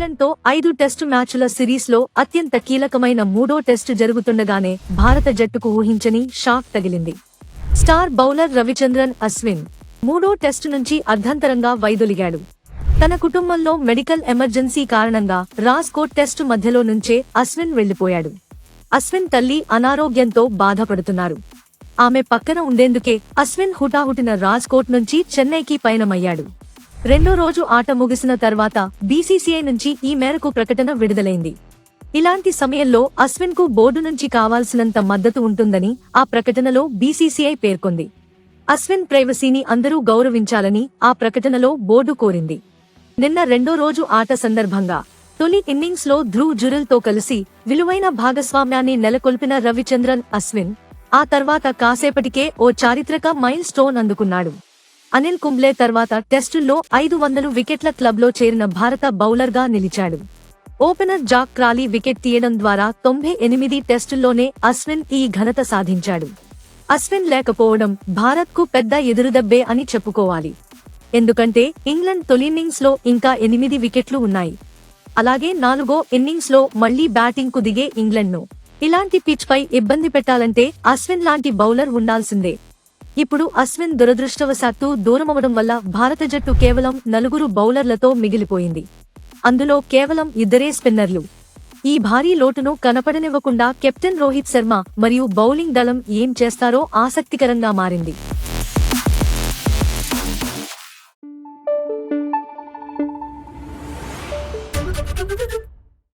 ఇంగ్లండ్తో ఐదు టెస్టు మ్యాచ్ల సిరీస్లో అత్యంత కీలకమైన మూడో టెస్టు జరుగుతుండగానే భారత జట్టుకు ఊహించని షాక్ తగిలింది. స్టార్ బౌలర్ రవిచంద్రన్ అశ్విన్ మూడో టెస్టు నుంచి అర్ధంతరంగా వైదొలిగాడు. తన కుటుంబంలో మెడికల్ ఎమర్జెన్సీ కారణంగా రాజ్కోట్ టెస్టు మధ్యలో నుంచే అశ్విన్ వెళ్ళిపోయాడు అశ్విన్ తల్లి అనారోగ్యంతో బాధపడుతున్నారు. ఆమె పక్కన ఉండేందుకే అశ్విన్ హుటాహుటిన రాజ్కోట్ నుంచి చెన్నైకి పయనమయ్యాడు. రెండో రోజు ఆట ముగిసిన తర్వాత బీసీసీఐ నుంచి ఈ మేరకు ప్రకటన విడుదలైంది. ఇలాంటి సమయంలో అశ్విన్కు బోర్డు నుంచి కావాల్సినంత మద్దతు ఉంటుందని ఆ ప్రకటనలో బీసీసీఐ పేర్కొంది. అశ్విన్ ప్రైవసీని అందరూ గౌరవించాలని ఆ ప్రకటనలో బోర్డు కోరింది. నిన్న రెండో రోజు ఆట సందర్భంగా తొలి ఇన్నింగ్స్లో ధ్రువ్ జురెల్తో కలిసి విలువైన భాగస్వామ్యాన్ని నెలకొల్పిన రవిచంద్రన్ అశ్విన్ ఆ తర్వాత కాసేపటికే ఓ చారిత్రక మైల్ స్టోన్ అందుకున్నాడు. అనిల్ కుంబ్లే తర్వాత టెస్టుల్లో ఐదు వందలు వికెట్ల క్లబ్లో చేరిన భారత బౌలర్గా నిలిచాడు. ఓపెనర్ జాక్ క్రాలీ వికెట్ తీయడం ద్వారా తొంభై ఎనిమిది టెస్టుల్లోనే అశ్విన్ ఈ ఘనత సాధించాడు. అశ్విన్ లేకపోవడం భారత్కు పెద్ద ఎదురుదబ్బే అని చెప్పుకోవాలి. ఎందుకంటే ఇంగ్లండ్ తొలి ఇన్నింగ్స్లో ఇంకా ఎనిమిది వికెట్లు ఉన్నాయి. అలాగే నాలుగో ఇన్నింగ్స్లో మళ్ళీ బ్యాటింగ్కు దిగే ఇంగ్లండ్ను. ఇలాంటి పిచ్ పై ఇబ్బంది పెట్టాలంటే అశ్విన్ లాంటి బౌలర్ ఉండాల్సిందే. ఇప్పుడు అశ్విన్ దురదృష్టవశాత్తు దూరమవడం వల్ల భారత జట్టు కేవలం నలుగురు బౌలర్లతో మిగిలిపోయింది. అందులో కేవలం ఇద్దరే స్పిన్నర్లు. ఈ భారీ లోటును కనపడనివ్వకుండా కెప్టెన్ రోహిత్ శర్మ మరియు బౌలింగ్ దళం ఏం చేస్తారో ఆసక్తికరంగా మారింది.